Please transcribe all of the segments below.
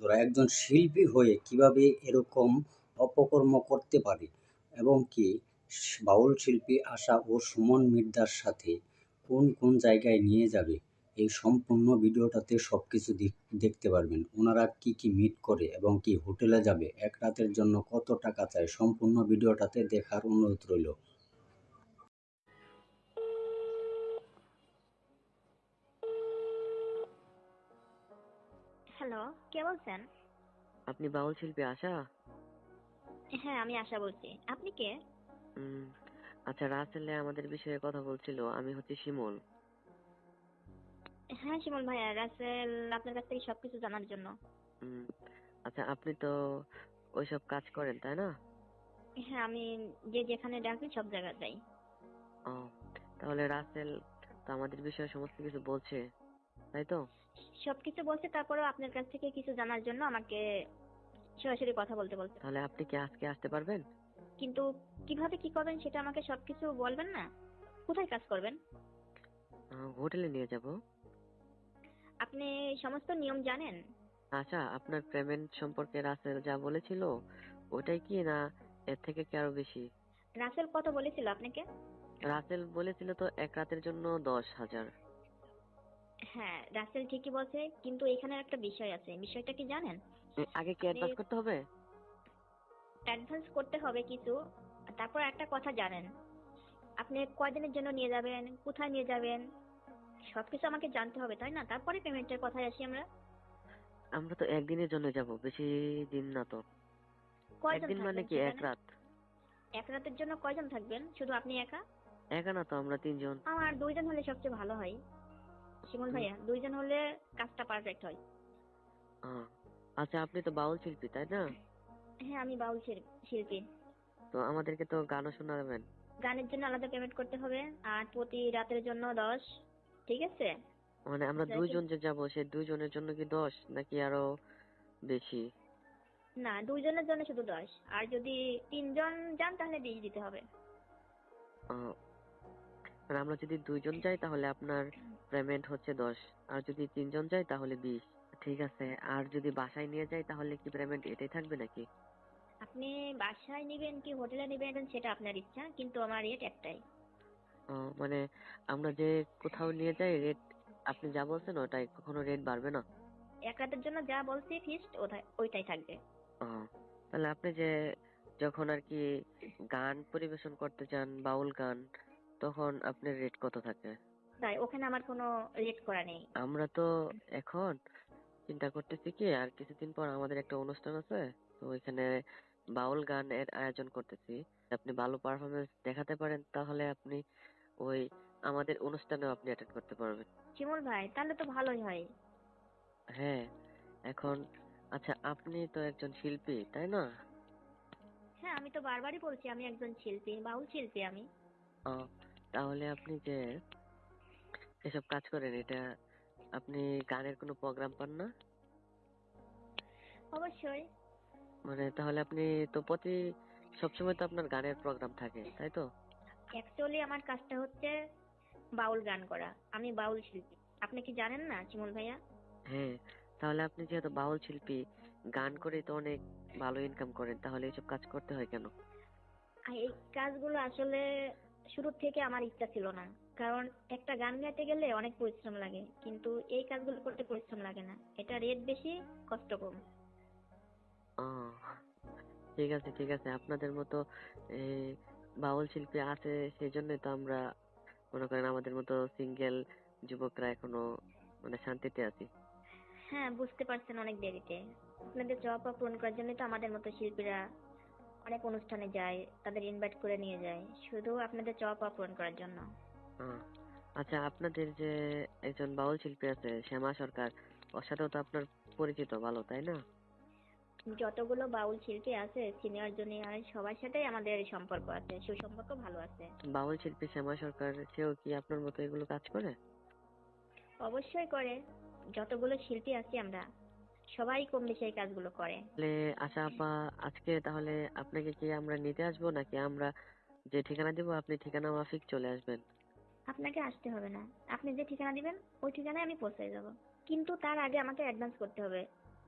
ওরা একজন শিল্পী হয়ে কীভাবে এরকম অপকর্ম করতে পারে এবং কি বাউল শিল্পী আশা ও সুমন মির্দার সাথে কোন কোন জায়গায় নিয়ে যাবে? এই সম্পূর্ণ ভিডিওটাতে সব কিছু দেখতে পারবেন। ওনারা কি কি মিট করে এবং কি হোটেলে যাবে? এক রাতের জন্য কত টাকা চায়? সম্পূর্ণ ভিডিওটাতে দেখার অনুরোধ রইল। হ্যালো কে বলছেন? আপনি বাউল শিল্পী আশা? হ্যাঁ আমি আশা বলছি। আপনি কে? আচ্ছা রাসেলে আমাদের বিষয়ে কথা বলছিল আমি হচ্ছে শিমুল। হ্যাঁ শিমুল ভাইয়া রাসেল আপনার কাছ থেকে সবকিছু জানার জন্য। আচ্ছা আপনি তো ওইসব কাজ করেন তাই না? হ্যাঁ আমি যে যেখানে ডাকি সব জায়গায় যাই। ও তাহলে রাসেল তো আমাদের বিষয়ে সমস্ত কিছু বলছে তাই তো? সবকিছু বলছে তারপরেও আপনার কাছ থেকে কিছু জানার জন্য আমাকে সরাসরি কথা বলতে বলছে। তাহলে আপনি কি আজকে আসতে পারবেন? কিন্তু কীভাবে কি করবেন সেটা আমাকে সবকিছু বলবেন না? কোথায় কাজ করবেন? হোটেলে নিয়ে যাব। আপনি সমস্ত নিয়ম জানেন? আচ্ছা আপনার পেমেন্ট সম্পর্কে রাসেল যা বলেছিল ওটাই কি না এর থেকে কি আরও বেশি? রাসেল কত বলেছিল আপনাকে? রাসেল বলেছিল তো এক রাতের জন্য দশ হাজার। হ্যাঁ রাসেল ঠিকই বলছে কিন্তু এখানে একটা বিষয় আছে। বিষয়টা কি জানেন? আগে কি অ্যাডভান্স করতে হবে? অ্যাডভান্স করতে হবে কিছু। তারপর একটা কথা জানেন আপনি কয়দিনের জন্য নিয়ে যাবেন? কোথায় নিয়ে যাবেন? সবকিছু আমাকে জানতে হবে তাই না? তারপরে পেমেন্টের কথায় আসি আমরা। আমরা তো একদিনের জন্য যাব বেশি দিন না তো। কয়জন একদিন মানে কি এক রাত? এক রাতের জন্য কয়জন থাকবেন? শুধু আপনি একা? একা না তো আমরা তিনজন। আমার দুইজন হলে সবচেয়ে ভালো হয়। শিমুল ভাইয়া দুইজন হলে কাজটা পারফেক্ট হয়। আচ্ছা আপনি তো বাউল শিল্পী তাই না? হ্যাঁ আমি বাউল শিল- শিল্পী। তো আমাদেরকে তো গানও শোনাবেন। গানের জন্য আলাদা পেমেন্ট করতে হবে আর প্রতি রাতের জন্য দশ ঠিক আছে? মানে আমরা দুইজন যে যাব সেই দুইজনের জন্য কি দশ নাকি আরও বেশি? না দুইজনের জন্য শুধু দশ আর যদি তিনজন যান তাহলে বিশ দিতে হবে। মানে আমরা যদি দুইজন যাই তাহলে আপনার পেমেন্ট হচ্ছে দশ। আর যদি তিনজন যাই তাহলে বিশ। ঠিক আছে। আর যদি বাসায় নিয়ে যাই তাহলে কি পেমেন্ট এটাই থাকবে নাকি? আপনি বাসায় নেবেন কি হোটেলে নেবেন সেটা আপনার ইচ্ছা কিন্তু আমার রেট একটাই। মানে আমরা যে কোথাও নিয়ে যাই রেট আপনি যা বলছেন ওটাই। কখনো রেট বাড়বে না? এক রাতের জন্য যা বলছি ফিক্সড ওইটাই থাকবে। তাহলে আপনি যে যখন আর কি গান পরিবেশন করতে চান বাউল গান তখন আপনার রেট কত থাকে? তাই ওখানে আমার কোনো রেট করা নেই। আমরা তো এখন চিন্তা করতেছি কি আর কিছুদিন পর আমাদের একটা অনুষ্ঠান আছে তো ওইখানে বাউল গানের আয়োজন করতেছি। আপনি ভালো পারফরমেন্স দেখাতে পারেন তাহলে আপনি ওই আমাদের অনুষ্ঠানেও আপনি অ্যাটেন্ড করতে পারবেন। শিমুল ভাই তাহলে তো ভালোই হয়। হ্যাঁ এখন আচ্ছা আপনি তো একজন শিল্পী তাই না? হ্যাঁ আমি তো বারবারই বলছি আমি একজন শিল্পী বাউল শিল্পী আমি। আহ, তাহলে আপনি যে এসব কাজ করেন? এটা আপনি গানের কোনো প্রোগ্রাম পান না? অবশ্যই। মানে তাহলে আপনি তো প্রতি সবসময় তো আপনার গানের প্রোগ্রাম থাকে তাই তো? অ্যাকচুয়ালি আমার কাজটা হচ্ছে বাউল গান করা। আমি বাউল শিল্পী। আপনি কি জানেন না শিমুল ভাইয়া? হ্যাঁ তাহলে আপনি যেহেতু বাউল শিল্পী গান করে তো অনেক ভালো ইনকাম করেন তাহলে এসব কাজ করতে হয় কেন? এই কাজগুলো আসলে শুরু থেকে আমার ইচ্ছা ছিল না। কারণ একটা গান গাইতে গেলে অনেক পরিশ্রম লাগে কিন্তু এই কাজগুলো করতে পরিশ্রম লাগে না। এটা রেট বেশি কষ্ট কম। ঠিক আছে ঠিক আছে। আপনাদের মতো বাউল শিল্পী আছে সেই জন্যই তো আমরা মনে করেন আমাদের মতো সিঙ্গেল যুবকরা এখনও মানে শান্তিতে আছি। হ্যাঁ বুঝতে পারছেন অনেক দেরিতে। আপনাদের চাওয়া পূরণ করার জন্য তো আমাদের মতো শিল্পীরা অনেক অনুষ্ঠানে যায় তাদের ইনভাইট করে নিয়ে যায়। শুধু আপনাদের পাওয়া পূরণ করার জন্য। আচ্ছা আপনাদের যে একজন বাউল শিল্পী আছে শ্যামা সরকার ওর সাথেও তো আপনার পরিচিত ভালো তাই না? যতগুলো বাউল শিল্পী আছে সিনিয়র জুনিয়র সবার সাথেই আমাদের সম্পর্ক আছে সুসম্পর্ক ভালো আছে। বাউল শিল্পী শ্যামা সরকার সেও কি আপনার মতো এগুলো কাজ করে? অবশ্যই করে। যতগুলো শিল্পী আছি আমরা। সবাই কম বেশি এই কাজগুলো করে। তাহলে আশা আপা আজকে তাহলে আপনাকে কি আমরা নিতে আসব নাকি আমরা যে ঠিকানা দিব আপনি ঠিকানা মাফিক চলে আসবেন? আপনাকে আসতে হবে না। আপনি যে ঠিকানা দিবেন ওই ঠিকানায় আমি পৌঁছে যাব। কিন্তু তার আগে আমাকে অ্যাডভান্স করতে হবে।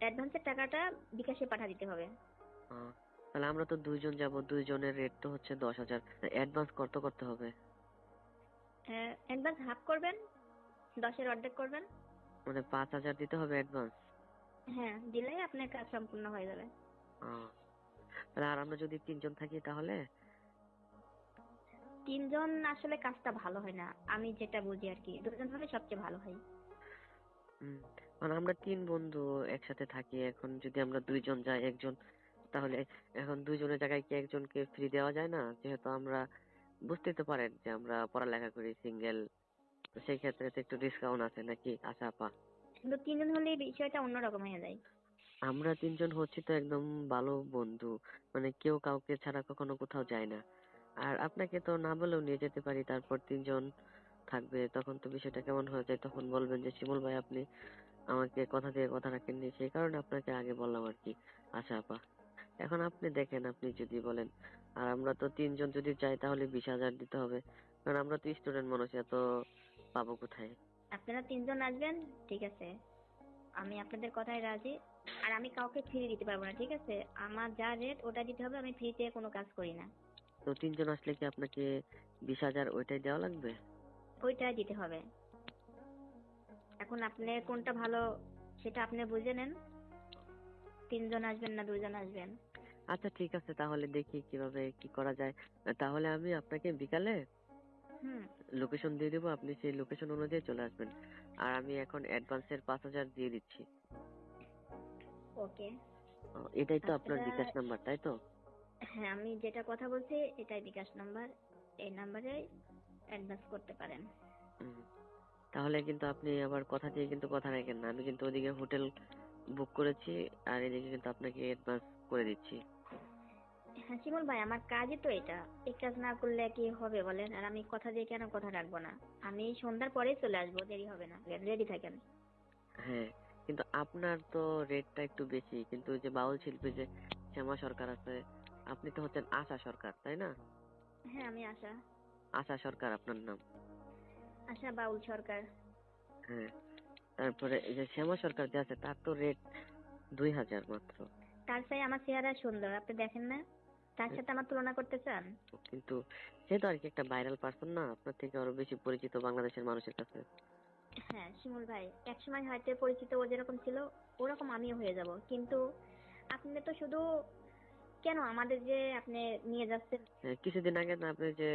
অ্যাডভান্সের টাকাটা বিকাশে পাঠা দিতে হবে। তাহলে আমরা তো দুইজন যাব দুইজনের রেট তো হচ্ছে দশ হাজার। অ্যাডভান্স কত করতে হবে? অ্যাডভান্স হাফ করবেন দশের অর্ধেক করবেন। মানে পাঁচ হাজার দিতে হবে অ্যাডভান্স হ্যাঁ দিলেই আপনার কাজ সম্পূর্ণ হয়ে যাবে। আর আমরা যদি তিনজন থাকি তাহলে? তিনজন আসলে কাজটা ভালো হয় না আমি যেটা বুঝি আর কি দুজন হলে সবচেয়ে ভালো হয়। মানে আমরা তিন বন্ধু একসাথে থাকি এখন যদি আমরা দুইজন যাই একজন তাহলে এখন দুইজনের জায়গায় কি একজনকে ফ্রি দেওয়া যায় না? যেহেতু আমরা বুঝতেই তো পারেন যে আমরা পড়ালেখা করি সিঙ্গেল সেই ক্ষেত্রে তো একটু ডিসকাউন্ট আছে নাকি আশা আপা? কিন্তু তিনজন হলে এই বিষয়টা অন্যরকম হয়ে যায়। আমরা তিনজন হচ্ছি তো একদম ভালো বন্ধু। মানে কেউ কাউকে ছাড়া কখনো কোথাও যায় না। আর আপনাকে তো না বলেও নিয়ে যেতে পারি, তারপর তিনজন থাকবে, তখন তো বিষয়টা কেমন হয়ে যায়? তখন বলবেন যে, শিমুল ভাই, আপনি আমাকে কথা দিয়ে কথা রাখেননি। সেই কারণে আপনাকে আগে বললাম আর কি, আশা আপা। এখন আপনি দেখেন, আপনি যদি বলেন। আর আমরা তো তিনজন যদি যাই, তাহলে বিশ হাজার দিতে হবে। কারণ আমরা তো স্টুডেন্ট মানুষ, এত পাবো কোথায়? আপনারা তিনজন আসবেন ঠিক আছে। আমি আপনাদের কথায় রাজি। আর আমি কাউকে ফ্রি দিতে পারব না ঠিক আছে? আমার যা রেট ওটা দিতে হবে আমি ফ্রিতে কোনো কাজ করি না। তো তিনজন আসলে কি আপনাকে বিশ হাজার ওইটাই দেওয়া লাগবে? ওইটাই দিতে হবে। এখন আপনি কোনটা ভালো সেটা আপনি বুঝে নেন। তিনজন আসবেন না দুজন আসবেন? আচ্ছা ঠিক আছে তাহলে দেখি কীভাবে কি করা যায়। তাহলে আমি আপনাকে বিকালে লোকেশন দিয়ে দেবো আপনি সেই লোকেশন অনুযায়ী চলে আসবেন। আর আমি এখন অ্যাডভান্সের পাঁচ হাজার দিয়ে দিচ্ছি। ওকে। এটাই তো আপনার বিকাশ নাম্বার তাই তো? হ্যাঁ আমি যেটা কথা বলছি এটাই বিকাশ নাম্বার এই নাম্বারে অ্যাডভান্স করতে পারেন। তাহলে কিন্তু আপনি আবার কথা দিয়ে কিন্তু কথা রাখেন না। আমি কিন্তু ওদিকে হোটেল বুক করেছি আর এদিকে কিন্তু আপনাকে অ্যাডভান্স করে দিচ্ছি। হ্যাঁ শিমুল ভাই আমার কাজই তো এটা। এই কাজ না করলে কি হবে বলেন? আর আমি কথা দিয়ে কেন কথা রাখব না? আমি সন্ধ্যার পরেই চলে আসব দেরি হবে না। রেডি থাকেন? হ্যাঁ কিন্তু আপনার তো রেটটা একটু বেশি। কিন্তু ওই যে বাউল শিল্পী যে শ্যামা সরকার আছে আপনি তো হচ্ছেন আশা সরকার তাই না? হ্যাঁ আমি আশা। আশা সরকার আপনার নাম? আশা বাউল সরকার। হ্যাঁ তারপরে এই যে শ্যামা সরকার যে আছে তার তো রেট দুই হাজার মাত্র। তার চাই আমার চেহারা সুন্দর আপনি দেখেন না? তার সাথে আমার তুলনা করতে চান? কিন্তু সে তো আর কি একটা ভাইরাল পার্সন না আপনার থেকে আরও বেশি পরিচিত বাংলাদেশের মানুষের কাছে। হ্যাঁ শিমুল ভাই একসময় হয়তো পরিচিত ও যেরকম ছিল ওরকম আমিও হয়ে যাব। কিন্তু আপনি তো শুধু কেন আমাদের যে আপনি নিয়ে যাচ্ছেন? হ্যাঁ, কিছুদিন আগে না আপনি যে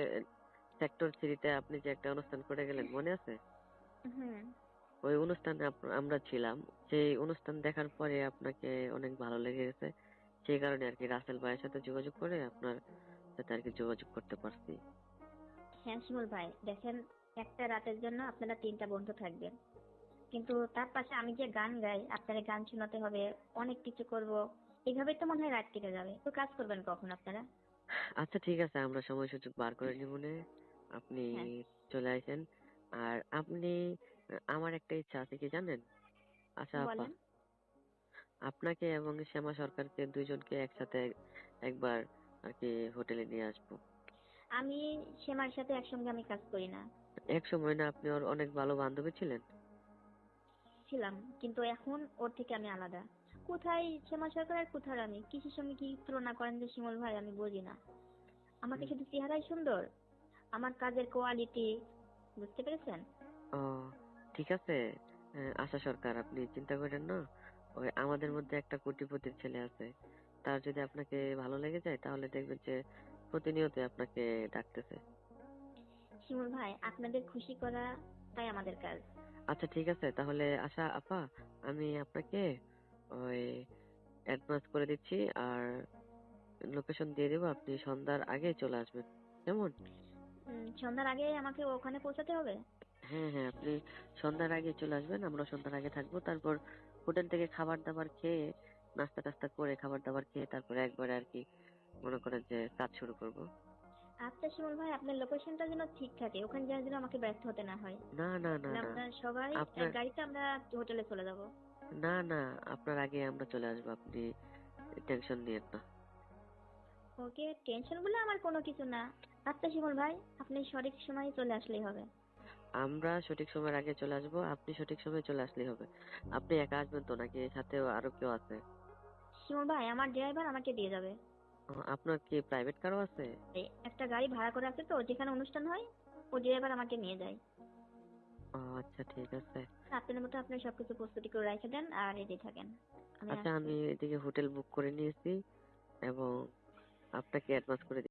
সেক্টর থ্রিতে আপনি যে একটা অনুষ্ঠান করে গেলেন মনে আছে? হুম। ওই অনুষ্ঠানে আমরা ছিলাম। সেই অনুষ্ঠান দেখার পরে আপনাকে অনেক ভালো লেগে গেছে সেই কারণে আর কি রাসেল ভাইয়ের সাথে যোগাযোগ করে আপনার সাথে আর কি যোগাযোগ করতে পারছি। হ্যাঁ শিমুল ভাই দেখেন একটা রাতের জন্য আপনারা তিনটা বন্ধু থাকবেন। কিন্তু তার পাশে আমি যে গান গাই আপনারা গান শোনাতে হবে অনেক কিছু করব এইভাবে তো মনে হয় রাত কেটে যাবে। তো কাজ করবেন কখন আপনারা? আচ্ছা ঠিক আছে আমরা সময় সুযোগ বার করে নিব আপনি হ্যাঁ। চলে আসেন। আর আপনি আমার একটা ইচ্ছা আছে কি জানেন? আচ্ছা আপা বলেন। আপনাকে এবং শ্যামা সরকারকে দুইজনকে একসাথে একবার আর কি হোটেলে নিয়ে আসব। আমি সেমার সাথে একসঙ্গে আমি কাজ করি না। এক সময় না আপনি ওর অনেক ভালো বান্ধবী ছিলেন? ছিলাম কিন্তু এখন ওর থেকে আমি আলাদা। কোথায় সেমা সরকার আর কোথায় আমি? কিসের সঙ্গে কি তুলনা করেন যে শিমুল ভাই আমি বুঝি না। আমাকে শুধু চেহারাই সুন্দর আমার কাজের কোয়ালিটি বুঝতে পেরেছেন? ও ঠিক আছে। আশা সরকার আপনি চিন্তা করেন না। ওই আমাদের মধ্যে একটা কোটিপতির ছেলে আছে। তার যদি আপনাকে ভালো লেগে যায় তাহলে দেখবেন যে প্রতিনিয়ত আপনাকে ডাকতেছে। শিমুল ভাই আপনাদের খুশি করা তাই আমাদের কাজ। আচ্ছা ঠিক আছে। তাহলে আশা আপা আমি আপনাকে ওই অ্যাডভান্স করে দিচ্ছি আর লোকেশন দিয়ে দেবো। আপনি সন্ধ্যার আগে চলে আসবেন। কেমন? সন্ধ্যার আগে আমাকে ওখানে পৌঁছাতে হবে? হ্যাঁ হ্যাঁ আপনি সন্ধ্যার আগে চলে আসবেন। আমরা সন্ধ্যার আগে থাকব। তারপর হোটেল থেকে খাবার দাবার খেয়ে নাস্তা টাস্তা করে খাবার দাবার খেয়ে তারপরে একবারে আর কি মনে করেন যে কাজ শুরু করব। আচ্ছা শিমুল ভাই আপনার লোকেশনটা যেন ঠিক থাকে ওখানে যাওয়ার জন্য আমাকে ব্যর্থ হতে না হয়। না না না আমরা সবাই আপনার- গাড়িতে আমরা হোটেলে চলে যাব। না না আপনার আগে আমরা চলে আসব আপনি টেনশন নিয়েন না। ওকে টেনশন বলে আমার কোনো কিছু না। আচ্ছা শিমুল ভাই আপনি সঠিক সময়ে চলে আসলেই হবে। আমরা সঠিক সময়ের আগে চলে আসব আপনি সঠিক সময়ে চলে আসলেই হবে। আপনি একা আসবেন তো নাকি সাথে আরও কেউ আছে? শিমুল ভাই আমার ড্রাইভার আমাকে দিয়ে যাবে। আপনার কি প্রাইভেট কারও আছে? একটা গাড়ি ভাড়া করে আছে তো যেখানে অনুষ্ঠান হয় ও ড্রাইভার আমাকে নিয়ে যায়। ও আচ্ছা ঠিক আছে। আপনার মতো আপনি সবকিছু প্রস্তুতি করে রেখে দেন আর রেডি থাকেন। আমি আচ্ছা আমি এদিকে হোটেল বুক করে নিয়েছি এবং আপনাকে অ্যাডভান্স করে